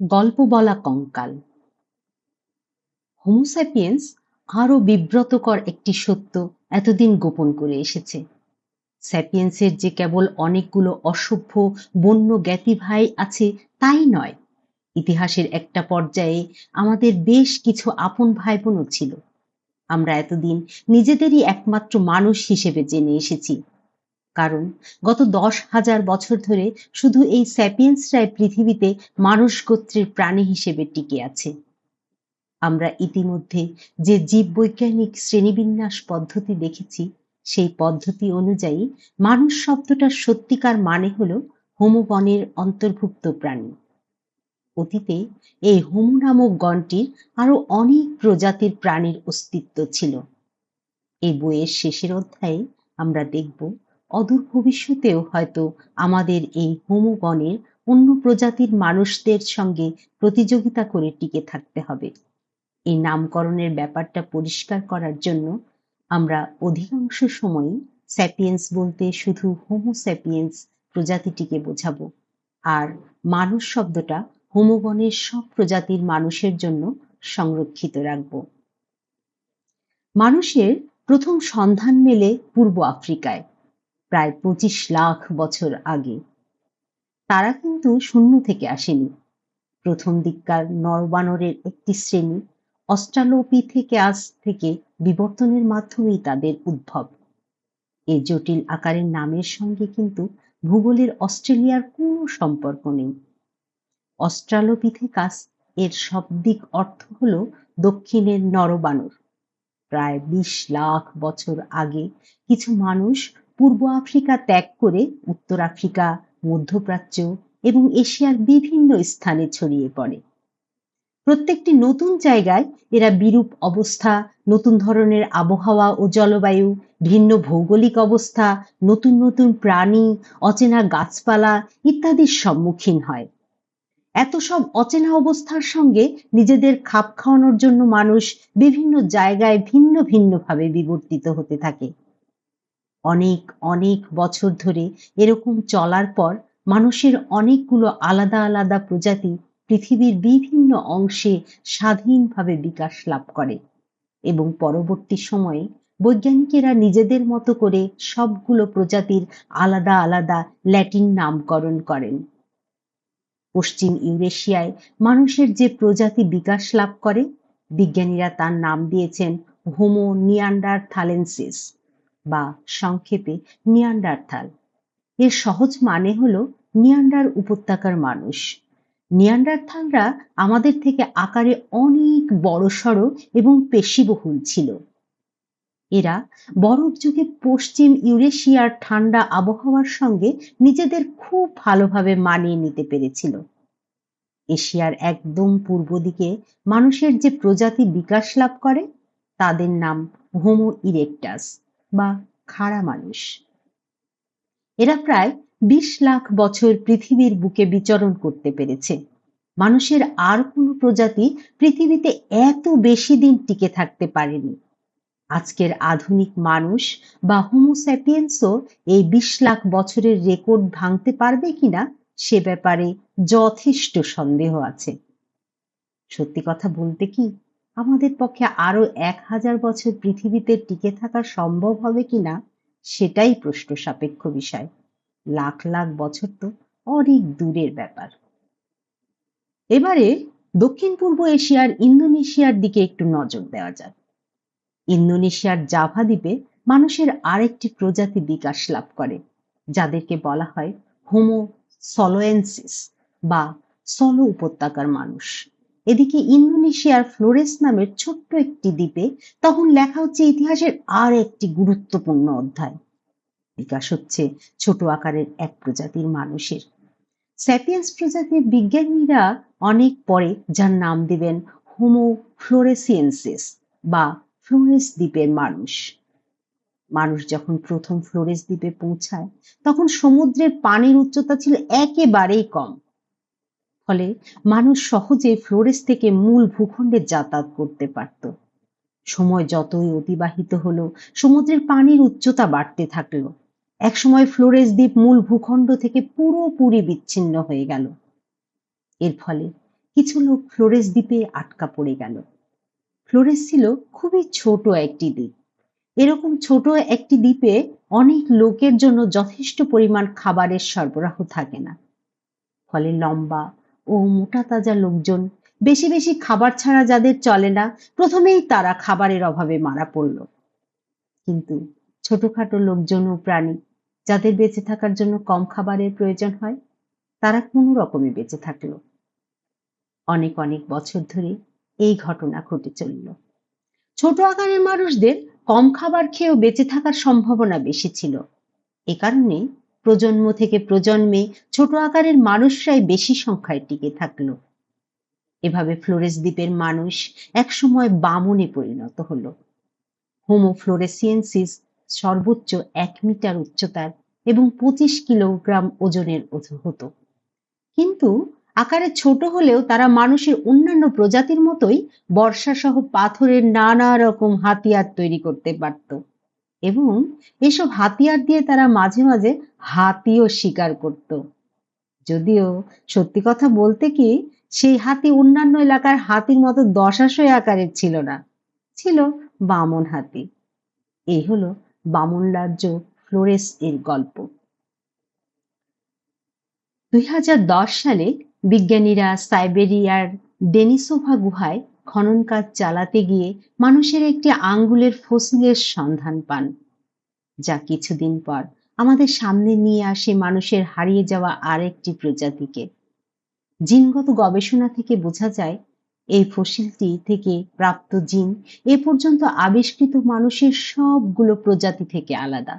গল্প বলা কঙ্কাল। হোমোস্যাপিয়েন্স আরও বিব্রতকর একটি সত্য এতদিন গোপন করে এসেছে। স্যাপিয়েন্সের যে কেবল অনেকগুলো অসভ্য, বন্য জ্ঞাতি ভাই আছে, তাই নয়। ইতিহাসের একটা পর্যায়ে আমাদের বেশ কিছু আপন ভাই বোনও ছিল। আমরা এতদিন নিজেদেরই একমাত্র মানুষ হিসেবে জেনে এসেছি। কারণ গত দশ হাজার বছর ধরে শুধু এই স্যাপিয়েন্সরাই পৃথিবীতে মানুষ গোত্রের প্রাণী হিসেবে টিকে আছে। আমরা ইতিমধ্যে যে জীববৈজ্ঞানিক শ্রেণীবিন্যাস পদ্ধতি দেখেছি, সেই পদ্ধতি অনুযায়ী মানুষ শব্দটার সত্যিকার মানে হল হোমোগণের অন্তর্ভুক্ত প্রাণী। অতীতে এই হোমো নামক গণটির আরও অনেক প্রজাতির প্রাণীর অস্তিত্ব ছিল। এই বইয়ের শেষের অধ্যায়ে আমরা দেখব অদূর ভবিষ্যতেও হয়তো আমাদের এই হোমোগণের অন্য প্রজাতির মানুষদের সঙ্গে প্রতিযোগিতা করে টিকে থাকতে হবে। এই নামকরণের ব্যাপারটা পরিষ্কার করার জন্য আমরা অধিকাংশ সময়ই স্যাপিয়েন্স বলতে শুধু হোমো স্যাপিয়েন্স প্রজাতিটিকে বোঝাবো। আর মানুষ শব্দটা হোমোগণের সব প্রজাতির মানুষের জন্য সংরক্ষিত রাখব। মানুষের প্রথম সন্ধান মেলে পূর্ব আফ্রিকায়। প্রায় পঁচিশ লাখ বছর আগে। তারা কিন্তু শূন্য থেকে আসেনি। প্রথম দিককার নরবানরের একটি শ্রেণি অস্ট্রালোপিথেকাস থেকে বিবর্তনের মাধ্যমেই তাদের উদ্ভব। এই জটিল আকারের নামের সঙ্গে কিন্তু ভূগোলের অস্ট্রেলিয়ার কোনো সম্পর্ক নেই। অস্ট্রালোপিথেকাস এর শব্দিক অর্থ হল দক্ষিণের নরবানর। প্রায় বিশ লাখ বছর আগে কিছু মানুষ পূর্ব আফ্রিকা ত্যাগ করে উত্তর আফ্রিকা, মধ্যপ্রাচ্য এবং এশিয়ার বিভিন্ন স্থানে ছড়িয়ে পড়ে। প্রত্যেকটি নতুন জায়গায় এরা বিরূপ অবস্থা, নতুন ধরনের আবহাওয়া ও জলবায়ু, ভিন্ন ভৌগোলিক অবস্থা, নতুন নতুন প্রাণী, অচেনা গাছপালা ইত্যাদির সম্মুখীন হয়। এত সব অচেনা অবস্থার সঙ্গে নিজেদের খাপ খাওয়ানোর জন্য মানুষ বিভিন্ন জায়গায় ভিন্ন ভিন্নভাবে বিবর্তিত হতে থাকে। অনেক অনেক বছর ধরে এরকম চলার পর মানুষের অনেকগুলো আলাদা আলাদা প্রজাতি পৃথিবীর বিভিন্ন অংশে স্বাধীনভাবে বিকাশ লাভ করে এবং পরবর্তী সময়ে বৈজ্ঞানিকেরা নিজেদের মতো করে সবগুলো প্রজাতির আলাদা আলাদা ল্যাটিন নামকরণ করেন। পশ্চিম ইউরেশিয়ায় মানুষের যে প্রজাতি বিকাশ লাভ করে, বিজ্ঞানীরা তার নাম দিয়েছেন হোমো নিয়ান্ডারথালেন্সিস। বা সংক্ষেপে নিয়ান্ডারথাল এর সহজ মানে হলো নিয়ান্ডার উপত্যকার মানুষ। নিয়ান্ডারথালরা আমাদের থেকে আকারে অনেক বড়সড় এবং পেশিবহুল ছিল। এরা বরফ যুগে পশ্চিম ইউরেশিয়ার ঠান্ডা আবহাওয়ার সঙ্গে নিজেদের খুব ভালোভাবে মানিয়ে নিতে পেরেছিল। এশিয়ার একদম পূর্ব দিকে মানুষের যে প্রজাতি বিকাশ লাভ করে, তাদের নাম হোমো ইরেকটাস। বা খাড়া মানুষ। এরা প্রায় বিশ লাখ বছর পৃথিবীর বুকে বিচরণ করতে পেরেছে। মানুষের আর কোনো প্রজাতি পৃথিবীতে এত বেশি দিন টিকে থাকতে পারেনি। আজকের আধুনিক মানুষ বা হোমোস্যাপিয়েন্সও এই বিশ লাখ বছরের রেকর্ড ভাঙতে পারবে কিনা সে ব্যাপারে যথেষ্ট সন্দেহ আছে। সত্যি কথা বলতে কি? আমাদের পক্ষে আরও এক হাজার বছর পৃথিবীতে টিকে থাকা সম্ভব হবে কিনা, সেটাই প্রশ্ন সাপেক্ষ বিষয়। লাখ লাখ বছর তো অনেক দূরের ব্যাপার। এবারে দক্ষিণ পূর্ব এশিয়ার ইন্দোনেশিয়ার দিকে একটু নজর দেওয়া যাক। ইন্দোনেশিয়ার জাভা দ্বীপে মানুষের আরেকটি প্রজাতি বিকাশ লাভ করে, যাদেরকে বলা হয় হোমো সলোয়েন্সিস বা সলো উপত্যকার মানুষ। এদিকে ইন্দোনেশিয়ার ফ্লোরেস নামের ছোট্ট একটি দ্বীপে তখন লেখা হচ্ছে ইতিহাসের আর একটি গুরুত্বপূর্ণ অধ্যায়। বিকাশ হচ্ছে ছোট আকারের এক প্রজাতির মানুষের। স্যাপিয়েন্স প্রজাতির বিজ্ঞানীরা অনেক পরে যার নাম দিবেন হোমো ফ্লোরেসিয়েন্সিস বা ফ্লোরেস দ্বীপের মানুষ। মানুষ যখন প্রথম ফ্লোরেস দ্বীপে পৌঁছায়, তখন সমুদ্রের পানির উচ্চতা ছিল একেবারেই কম। ফলে মানুষ সহজে ফ্লোরেস থেকে মূল ভূখণ্ডে যাতায়াত করতে পারত। সময় যতই অতিবাহিত হলো, সমুদ্রের পানির উচ্চতা বাড়তে থাকল। একসময় ফ্লোরেস দ্বীপ মূল ভূখণ্ড থেকে পুরোপুরি বিচ্ছিন্ন হয়ে গেল। এর ফলে কিছু লোক ফ্লোরেস দ্বীপে আটকা পড়ে গেল। ফ্লোরেস ছিল খুবই ছোট একটি দ্বীপ। এরকম ছোট একটি দ্বীপে অনেক লোকের জন্য যথেষ্ট পরিমাণ খাবারের সরবরাহ থাকে না। ফলে লম্বা ও মোটা তাজা লোকজন। বেশি বেশি খাবার ছাড়া যাদের চলে না, প্রথমেই তারা খাবারের অভাবে মারা পড়ল। কিন্তু ছোটখাটো লোকজন ও প্রাণী যাদের বেঁচে থাকার জন্য কম খাবারের প্রয়োজন হয়, তারা কোনো রকমে বেঁচে থাকল। অনেক অনেক বছর ধরে এই ঘটনা ঘটে চলল। ছোট আকারের মানুষদের কম খাবার খেয়েও বেঁচে থাকার সম্ভাবনা বেশি ছিল। এ কারণে প্রজন্ম থেকে প্রজন্মে ছোট আকারের মানুষরাই বেশি সংখ্যায় টিকে থাকল। এভাবে ফ্লোরেস দ্বীপের মানুষ একসময় বামনে পরিণত হলো। হোমো ফ্লোরেসিয়েন্সিস সর্বোচ্চ এক মিটার উচ্চতার এবং পঁচিশ কিলোগ্রাম ওজনের হতো। কিন্তু আকারে ছোট হলেও তারা মানুষের অন্যান্য প্রজাতির মতোই বর্ষাসহ পাথরের নানা রকম হাতিয়ার তৈরি করতে পারত। এবং এসব হাতিয়ার দিয়ে তারা মাঝে মাঝে হাতিও শিকার করত। যদিও সত্যি কথা বলতে কি, সেই হাতি অন্যান্য এলাকার হাতির মতো দশাশয় আকারের ছিল না, ছিল বামন হাতি। এই হলো বামন রাজ্য ফ্লোরেস এর গল্প। দুই হাজার দশ সালে বিজ্ঞানীরা সাইবেরিয়ার ডেনিসোভা গুহায় খনন কাজ চালাতে গিয়ে মানুষের একটি আঙ্গুলের ফসিলের সন্ধান পান। যা কিছুদিন পর আমাদের সামনে নিয়ে আসে মানুষের হারিয়ে যাওয়া আরেকটি প্রজাতিকে। জিনগত গবেষণা থেকে বোঝা যায়, এই ফসিলটি থেকে প্রাপ্ত জিন এ পর্যন্ত আবিষ্কৃত মানুষের সবগুলো প্রজাতি থেকে আলাদা।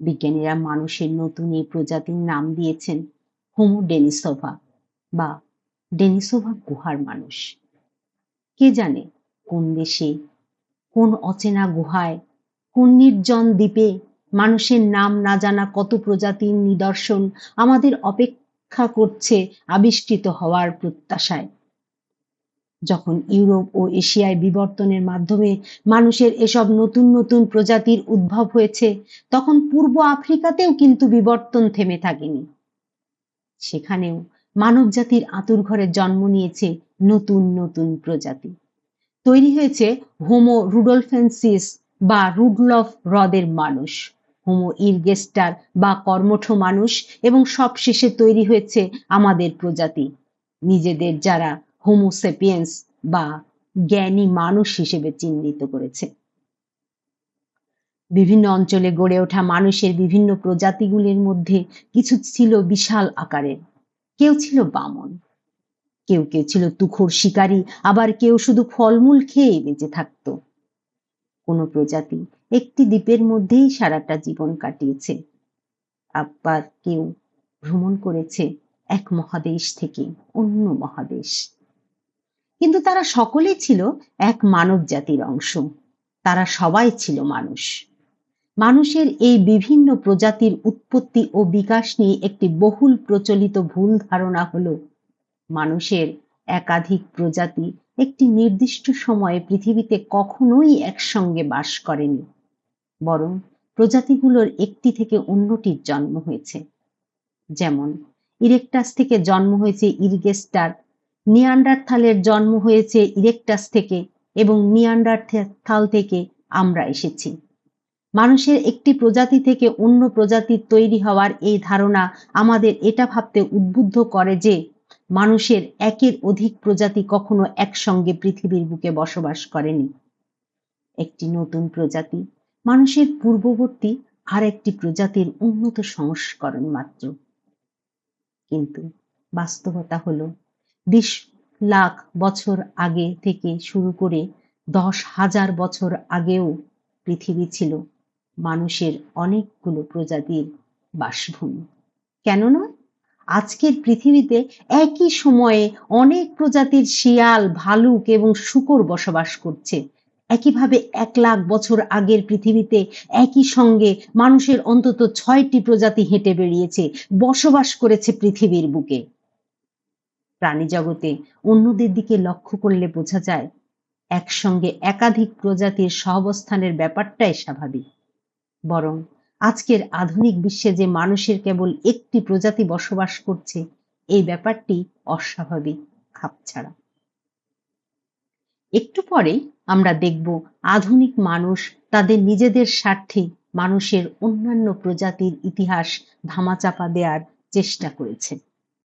বিজ্ঞানীরা মানুষের নতুন এই প্রজাতির নাম দিয়েছেন হোমো ডেনিসোভা বা ডেনিসোভা গুহার মানুষ। কে জানে কোন দেশে, কোন অচেনা গুহায়, কোন নির্জন দ্বীপে মানুষের নাম না জানা কত প্রজাতির নিদর্শন আমাদের অপেক্ষা করছে আবিষ্কৃত হওয়ার প্রত্যাশায়। যখন ইউরোপ ও এশিয়ায় বিবর্তনের মাধ্যমে মানুষের এসব নতুন নতুন প্রজাতির উদ্ভব হয়েছে, তখন পূর্ব আফ্রিকাতেও কিন্তু বিবর্তন থেমে থাকেনি। সেখানেও মানব জাতির আতুর ঘরে জন্ম নিয়েছে নতুন নতুন প্রজাতি। তৈরি হয়েছে হোমো রুডলফেন্সিস বা রুডলফ হ্রদের মানুষ। হোমো ইরগেস্টার বা কর্মঠ মানুষ এবং সবশেষে তৈরি হয়েছে আমাদের প্রজাতি। নিজেদের যারা হোমোসেপিয়েন্স বা জ্ঞানী মানুষ হিসেবে চিহ্নিত করেছে। বিভিন্ন অঞ্চলে গড়ে ওঠা মানুষের বিভিন্ন প্রজাতিগুলির মধ্যে কিছু ছিল বিশাল আকারের, কেউ ছিল বামন। কেউ কেউ ছিল তুখোর শিকারী, আবার কেউ শুধু ফলমূল খেয়ে বেঁচে থাকত। কোন প্রজাতি একটি দ্বীপের মধ্যেই সারাটা জীবন কাটিয়েছে। আবার কেউ ভ্রমণ করেছে এক মহাদেশ থেকে অন্য মহাদেশ। কিন্তু তারা সকলেই ছিল এক মানব জাতির অংশ। তারা সবাই ছিল মানুষ। মানুষের এই বিভিন্ন প্রজাতির উৎপত্তি ও বিকাশ নিয়ে একটি বহুল প্রচলিত ভুল ধারণা হলো মানুষের একাধিক প্রজাতি একটি নির্দিষ্ট সময়ে পৃথিবীতে কখনোই একসঙ্গে বাস করেনি, বরং প্রজাতিগুলোর একটি থেকে অন্যটির জন্ম হয়েছে। যেমন, ইরেকটাস থেকে জন্ম হয়েছে ইরগেস্টার, নিয়ান্ডারথালের জন্ম হয়েছে ইরেকটাস থেকে এবং নিয়ান্ডারথাল থেকে আমরা এসেছি। মানুষের একটি প্রজাতি থেকে অন্য প্রজাতির তৈরি হওয়ার এই ধারণা আমাদের এটা ভাবতে উদ্বুদ্ধ করে যে মানুষের একের অধিক প্রজাতি কখনো একসঙ্গে পৃথিবীর বুকে বসবাস করেনি। একটি নতুন প্রজাতি, মানুষের পূর্ববর্তী আর একটি প্রজাতির উন্নত সংস্করণ মাত্র। কিন্তু বাস্তবতা হলো, বিশ লাখ বছর আগে থেকে শুরু করে দশ হাজার বছর আগেও পৃথিবী ছিল মানুষের অনেকগুলো প্রজাতির বাসভূমি। কেন নয়? আজকের পৃথিবীতে একই সময়ে অনেক প্রজাতির শিয়াল, ভালুক এবং শুকর বসবাস করছে। একইভাবে এক লাখ বছর আগের পৃথিবীতে একই সঙ্গে মানুষের অন্তত ছয়টি প্রজাতি হেঁটে বেরিয়েছে, বসবাস করেছে পৃথিবীর বুকে। প্রাণী জগতে অন্যদের দিকে লক্ষ্য করলে বোঝা যায়, একসঙ্গে একাধিক প্রজাতির সহাবস্থানের ব্যাপারটাই স্বাভাবিক। বরং আজকের আধুনিক বিশ্বে যে মানুষের কেবল একটি প্রজাতি বসবাস করছে, এই ব্যাপারটি অস্বাভাবিক খাপ ছাড়া। একটু পরে আমরা দেখব আধুনিক মানুষ তাদের নিজেদের স্বার্থে মানুষের অন্যান্য প্রজাতির ইতিহাস ধামাচাপা দেওয়ার চেষ্টা করেছে।